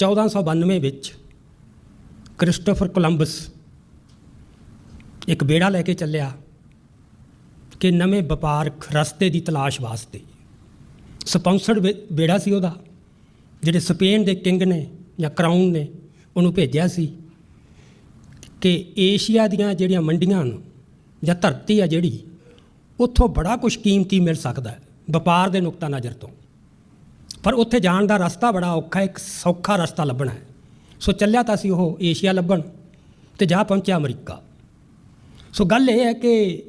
1492 ਵਿੱਚ Christopher Columbus ਇੱਕ ਬੇੜਾ ਲੈ ਕੇ ਚੱਲਿਆ ਕਿ ਨਵੇਂ ਵਪਾਰਕ ਰਸਤੇ ਦੀ ਤਲਾਸ਼ ਵਾਸਤੇ। ਸਪਾਂਸਰਡ ਬੇੜਾ ਸੀ ਉਹਦਾ, ਜਿਹੜੇ ਸਪੇਨ ਦੇ ਕਿੰਗ ਨੇ ਜਾਂ ਕਰਾਊਨ ਨੇ, ਉਹਨੂੰ ਭੇਜਿਆ ਸੀ ਕਿ ਏਸ਼ੀਆ ਦੀਆਂ ਜਿਹੜੀਆਂ ਮੰਡੀਆਂ ਨੂੰ ਜਾਂ ਧਰਤੀ ਆ ਜਿਹੜੀ, ਉੱਥੋਂ ਬੜਾ ਕੁਝ ਕੀਮਤੀ ਮਿਲ ਸਕਦਾ ਹੈ ਵਪਾਰ ਦੇ ਨੁਕਤਾ ਨਜ਼ਰ ਤੋਂ। ਪਰ ਉੱਥੇ ਜਾਣ ਦਾ ਰਸਤਾ ਬੜਾ ਔਖਾ ਇੱਕ ਸੌਖਾ ਰਸਤਾ ਲੱਭਣਾ ਹੈ। ਸੋ ਚੱਲਿਆ ਤਾਂ ਸੀ ਉਹ ਏਸ਼ੀਆ ਲੱਭਣ ਤੇ ਜਾ ਪਹੁੰਚਿਆ ਅਮਰੀਕਾ। ਸੋ ਗੱਲ ਇਹ ਹੈ ਕਿ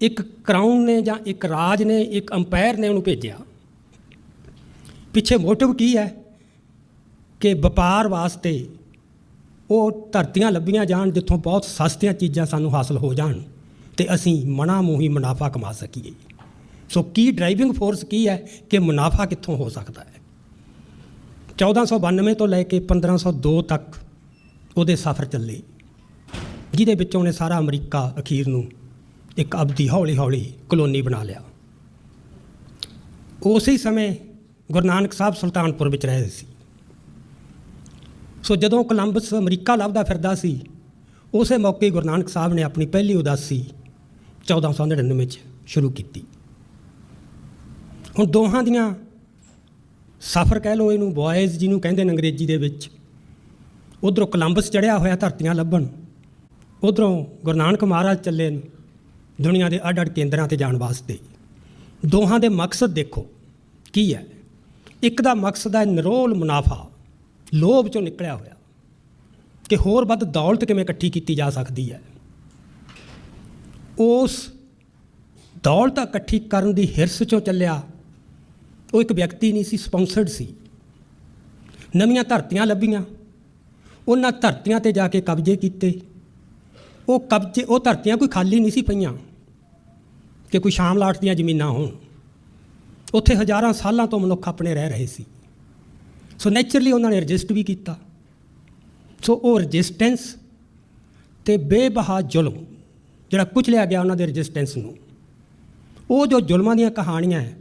ਇੱਕ ਕਰਾਊਨ ਨੇ ਜਾਂ ਇੱਕ ਰਾਜ ਨੇ, ਇੱਕ ਅੰਪਾਇਰ ਨੇ ਉਹਨੂੰ ਭੇਜਿਆ। ਪਿੱਛੇ ਮੋਟਿਵ ਕੀ ਹੈ ਕਿ ਵਪਾਰ ਵਾਸਤੇ ਉਹ ਧਰਤੀਆਂ ਲੱਭੀਆਂ ਜਾਣ ਜਿੱਥੋਂ ਬਹੁਤ ਸਸਤੀਆਂ ਚੀਜ਼ਾਂ ਸਾਨੂੰ ਹਾਸਲ ਹੋ ਜਾਣ ਤੇ ਅਸੀਂ ਮਨਾ ਮੂੰਹੀ ਮੁਨਾਫਾ ਕਮਾ ਸਕੀਏ। ਸੋ ਕੀ ਡਰਾਈਵਿੰਗ ਫੋਰਸ ਕੀ ਹੈ ਕਿ ਮੁਨਾਫਾ ਕਿੱਥੋਂ ਹੋ ਸਕਦਾ ਹੈ? 1492 ਤੋਂ ਲੈ ਕੇ 1502 ਤੱਕ ਉਹਦੇ ਸਫ਼ਰ ਚੱਲੇ। ਜਿਹਦੇ ਵਿੱਚ ਉਹਨੇ ਸਾਰਾ ਅਮਰੀਕਾ ਅਖੀਰ ਨੂੰ ਇੱਕ ਅਬਦੀ ਹੌਲੀ ਹੌਲੀ ਕਲੋਨੀ ਬਣਾ ਲਿਆ। ਉਸੇ ਸਮੇਂ ਗੁਰੂ ਨਾਨਕ ਸਾਹਿਬ ਸੁਲਤਾਨਪੁਰ ਵਿੱਚ ਰਹੇ ਸੀ। ਸੋ ਜਦੋਂ ਕੋਲੰਬਸ ਅਮਰੀਕਾ ਲੱਭਦਾ ਫਿਰਦਾ ਸੀ, ਉਸੇ ਮੌਕੇ ਗੁਰੂ ਨਾਨਕ ਸਾਹਿਬ ਨੇ ਆਪਣੀ ਪਹਿਲੀ ਉਦਾਸੀ 1499 ਵਿੱਚ ਸ਼ੁਰੂ ਕੀਤੀ। ਹੁਣ ਦੋਹਾਂ ਦੀਆਂ ਸਫ਼ਰ ਕਹਿ ਲਓ ਇਹਨੂੰ ਬॉयਜ਼ ਜਿਹਨੂੰ ਕਹਿੰਦੇ ਨੇ ਅੰਗਰੇਜ਼ੀ ਦੇ ਵਿੱਚ, ਉਧਰੋਂ ਕੋਲੰਬਸ ਚੜਿਆ ਹੋਇਆ ਧਰਤੀਆਂ ਲੱਭਣ, ਉਧਰੋਂ ਗੁਰੂ ਨਾਨਕ ਮਹਾਰਾਜ ਚੱਲੇ ਨੇ ਦੁਨੀਆ ਦੇ ਅੱਡ-ਅੱਡ ਕੇਂਦਰਾਂ ਤੇ ਜਾਣ ਵਾਸਤੇ। ਦੋਹਾਂ ਦੇ ਮਕਸਦ ਦੇਖੋ, ਕੀ ਹੈ? ਇੱਕ ਦਾ ਮਕਸਦ ਹੈ ਨਿਰੋਲ ਮੁਨਾਫਾ, ਲੋਭ ਚੋਂ ਨਿਕਲਿਆ ਹੋਇਆ, ਕਿ ਹੋਰ ਵੱਧ ਦੌਲਤ ਕਿਵੇਂ ਇਕੱਠੀ ਕੀਤੀ ਜਾ ਸਕਦੀ ਹੈ? ਉਸ ਦੌਲਤ ਇਕੱਠੀ ਕਰਨ ਦੀ ਹਿਰਸ ਚੋਂ ਚੱਲਿਆ ਉਹ ਇੱਕ ਵਿਅਕਤੀ ਨਹੀਂ ਸੀ ਸਪਾਂਸਰਡ ਸੀ। ਨਵੀਆਂ ਧਰਤੀਆਂ ਲੱਭੀਆਂ। ਉਹਨਾਂ ਧਰਤੀਆਂ ਤੇ ਜਾ ਕੇ ਕਬਜ਼ੇ ਕੀਤੇ। ਉਹ ਕਬਜ਼ੇ, ਉਹ ਧਰਤੀਆਂ ਕੋਈ ਖਾਲੀ ਨਹੀਂ ਸੀ ਪਈਆਂ ਕਿ ਕੋਈ ਸ਼ਾਮ ਸ਼ਾਮਲਾਟ ਦੀਆਂ ਜ਼ਮੀਨਾਂ ਹੋਣ। ਉੱਥੇ ਹਜ਼ਾਰਾਂ ਸਾਲਾਂ ਤੋਂ ਮਨੁੱਖ ਆਪਣੇ ਰਹਿ ਰਹੇ ਸੀ। ਸੋ ਨੇਚਰਲੀ ਉਹਨਾਂ ਨੇ ਰਜਿਸਟ ਵੀ ਕੀਤਾ। ਸੋ ਉਹ ਰਜਿਸਟੈਂਸ ਤੇ ਬੇਬਹਾ ਜ਼ੁਲਮ, ਜਿਹੜਾ ਕੁਚਲਿਆ ਗਿਆ ਉਹਨਾਂ ਦੇ ਰਜਿਸਟੈਂਸ ਨੂੰ, ਉਹ ਜੋ ਜ਼ੁਲਮਾਂ ਦੀਆਂ ਕਹਾਣੀਆਂ ਹੈ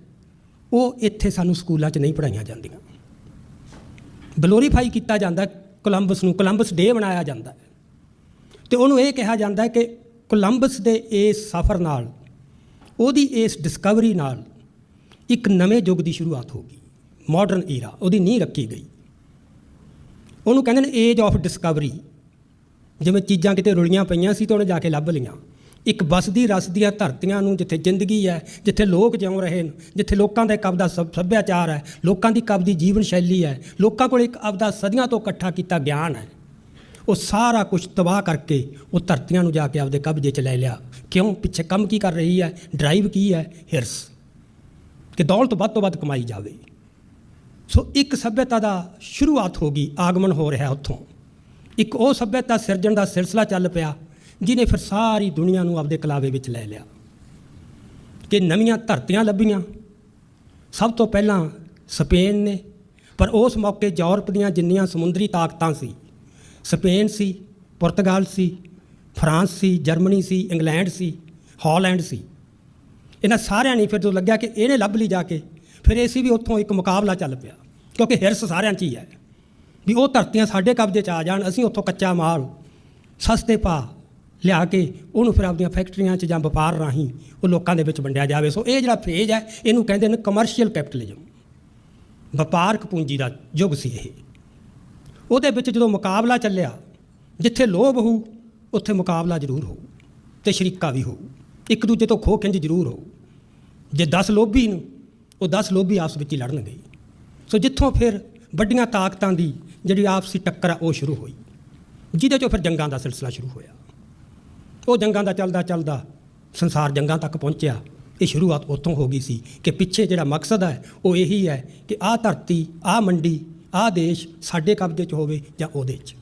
ਉਹ ਇੱਥੇ ਸਾਨੂੰ ਸਕੂਲਾਂ 'ਚ ਨਹੀਂ ਪੜ੍ਹਾਈਆਂ ਜਾਂਦੀਆਂ। ਗਲੋਰੀਫਾਈ ਕੀਤਾ ਜਾਂਦਾ ਕੋਲੰਬਸ ਨੂੰ ਕੋਲੰਬਸ ਡੇ ਬਣਾਇਆ ਜਾਂਦਾ ਹੈ। ਤੇ ਉਹਨੂੰ ਇਹ ਕਿਹਾ ਜਾਂਦਾ ਕਿ ਕੋਲੰਬਸ ਦੇ ਇਸ ਸਫ਼ਰ ਨਾਲ, ਉਹਦੀ ਇਸ ਡਿਸਕਵਰੀ ਨਾਲ ਇੱਕ ਨਵੇਂ ਯੁੱਗ ਦੀ ਸ਼ੁਰੂਆਤ ਹੋ ਗਈ। ਮਾਡਰਨ ਈਰਾ ਉਹਦੀ ਨੀਂਹ ਰੱਖੀ ਗਈ। ਉਹਨੂੰ ਕਹਿੰਦੇ ਨੇ ਏਜ ਆਫ ਡਿਸਕਵਰੀ ਜਿਵੇਂ ਚੀਜ਼ਾਂ ਕਿਤੇ ਰੁਲੀਆਂ ਪਈਆਂ ਸੀ ਤਾਂ ਉਹਨੇ ਜਾ ਕੇ ਲੱਭ ਲਈਆਂ। ਇੱਕ ਬਸਦੀ ਰਸਦੀਆਂ ਧਰਤੀਆਂ ਨੂੰ ਜਿੱਥੇ ਜ਼ਿੰਦਗੀ ਹੈ, ਜਿੱਥੇ ਲੋਕ ਜਿਉਂ ਰਹੇ ਨੇ, ਜਿੱਥੇ ਲੋਕਾਂ ਦਾ ਇੱਕ ਆਪਦਾ ਸਭ- ਸੱਭਿਆਚਾਰ ਹੈ, ਲੋਕਾਂ ਦੀ ਕਬਦੀ ਜੀਵਨ ਸ਼ੈਲੀ ਹੈ, ਲੋਕਾਂ ਕੋਲ ਇੱਕ ਆਪਦਾ ਸਦੀਆਂ ਤੋਂ ਇਕੱਠਾ ਕੀਤਾ ਗਿਆਨ ਹੈ। ਉਹ ਸਾਰਾ ਕੁਝ ਤਬਾਹ ਕਰਕੇ ਉਹ ਧਰਤੀਆਂ ਨੂੰ ਜਾ ਕੇ ਆਪਦੇ ਕਬਜ਼ੇ 'ਚ ਲੈ ਲਿਆ। ਕਿਉਂ? ਪਿੱਛੇ ਕੰਮ ਕੀ ਕਰ ਰਹੀ ਹੈ? ਡਰਾਈਵ ਕੀ ਹੈ? ਹਿਰਸ। ਕਿ ਦੌਲਤ ਵੱਧ ਤੋਂ ਵੱਧ ਕਮਾਈ ਜਾਵੇ। ਸੋ ਇੱਕ ਸਭਿਅਤਾ ਦਾ ਸ਼ੁਰੂਆਤ ਹੋ ਗਈ, ਆਗਮਨ ਹੋ ਰਿਹਾ ਉੱਥੋਂ। ਇੱਕ ਉਹ ਸਭਿਅਤਾ ਸਿਰਜਣ ਦਾ ਸਿਲਸਿਲਾ ਚੱਲ ਪਿਆ ਜਿਹਨੇ ਫਿਰ ਸਾਰੀ ਦੁਨੀਆ ਨੂੰ ਆਪਦੇ ਕਲਾਵੇ ਵਿੱਚ ਲੈ ਲਿਆ ਕਿ ਨਵੀਆਂ ਧਰਤੀਆਂ ਲੱਭੀਆਂ। ਸਭ ਤੋਂ ਪਹਿਲਾਂ ਸਪੇਨ ਨੇ, ਪਰ ਉਸ ਮੌਕੇ ਯੂਰਪ ਦੀਆਂ ਜਿੰਨੀਆਂ ਸਮੁੰਦਰੀ ਤਾਕਤਾਂ ਸੀ, ਸਪੇਨ ਸੀ, ਪੁਰਤਗਾਲ ਸੀ, ਫਰਾਂਸ ਸੀ, ਜਰਮਨੀ ਸੀ, ਇੰਗਲੈਂਡ ਸੀ, ਹਾਲੈਂਡ ਸੀ। ਇਹਨਾਂ ਸਾਰਿਆਂ ਨੇ ਫਿਰ ਜਦੋਂ ਲੱਗਿਆ ਕਿ ਇਹਨੇ ਲੱਭ ਲਈ ਜਾ ਕੇ, ਫਿਰ ਇਹ ਸੀ ਵੀ ਉੱਥੋਂ ਇੱਕ ਮੁਕਾਬਲਾ ਚੱਲ ਪਿਆ, ਕਿਉਂਕਿ ਹਿਰਸ ਸਾਰਿਆਂ 'ਚ ਹੀ ਹੈ ਵੀ ਉਹ ਧਰਤੀਆਂ ਸਾਡੇ ਕਬਜ਼ੇ 'ਚ ਆ ਜਾਣ, ਅਸੀਂ ਉੱਥੋਂ ਕੱਚਾ ਮਾਲ, ਸਸਤੇ ਪਾ ਲਿਆ ਕੇ ਉਹਨੂੰ ਫਿਰ ਆਪਦੀਆਂ ਫੈਕਟਰੀਆਂ 'ਚ ਜਾਂ ਵਪਾਰ ਰਾਹੀਂ ਉਹ ਲੋਕਾਂ ਦੇ ਵਿੱਚ ਵੰਡਿਆ ਜਾਵੇ। ਸੋ ਇਹ ਜਿਹੜਾ ਫੇਜ਼ ਹੈ, ਇਹਨੂੰ ਕਹਿੰਦੇ ਨੇ ਕਮਰਸ਼ੀਅਲ ਕੈਪੀਟਲਿਜ਼ਮ ਵਪਾਰਕ ਪੂੰਜੀ ਦਾ ਯੁੱਗ ਸੀ ਇਹ। ਉਹਦੇ ਵਿੱਚ ਜਦੋਂ ਮੁਕਾਬਲਾ ਚੱਲਿਆ, ਜਿੱਥੇ ਲੋਭ ਹੋਊ, ਉੱਥੇ ਮੁਕਾਬਲਾ ਜ਼ਰੂਰ ਹੋਊ ਤੇ ਸ਼ਰੀਕਾ ਵੀ ਹੋਊ। ਇੱਕ ਦੂਜੇ ਤੋਂ ਖੋਹ ਖਿੰਝ ਜ਼ਰੂਰ ਹੋਊ। ਜੇ 10 ਲੋਭੀ ਨੂੰ, ਉਹ 10 ਲੋਭੀ ਆਪਸ ਵਿੱਚ ਹੀ ਲੜਨਗੇ। ਸੋ ਜਿੱਥੋਂ ਫਿਰ ਵੱਡੀਆਂ ਤਾਕਤਾਂ ਦੀ ਜਿਹੜੀ ਆਪਸੀ ਟੱਕਰ ਆ, ਉਹ ਸ਼ੁਰੂ ਹੋਈ। ਜਿਹਦੇ ਚੋਂ ਫਿਰ ਜੰਗਾਂ ਦਾ ਸਿਲਸਿਲਾ ਸ਼ੁਰੂ ਹੋਇਆ। ਉਹ ਜੰਗਾਂ ਦਾ ਚੱਲਦਾ ਚੱਲਦਾ ਸੰਸਾਰ ਜੰਗਾਂ ਤੱਕ ਪਹੁੰਚਿਆ। ਇਹ ਸ਼ੁਰੂਆਤ ਉੱਥੋਂ ਹੋ ਗਈ ਸੀ ਕਿ ਪਿੱਛੇ ਜਿਹੜਾ ਮਕਸਦ ਹੈ, ਉਹ ਇਹੀ ਹੈ ਕਿ ਆਹ ਧਰਤੀ, ਆਹ ਮੰਡੀ, ਆਹ ਦੇਸ਼ ਸਾਡੇ ਕਬਜ਼ੇ 'ਚ ਹੋਵੇ ਜਾਂ ਉਹਦੇ 'ਚ।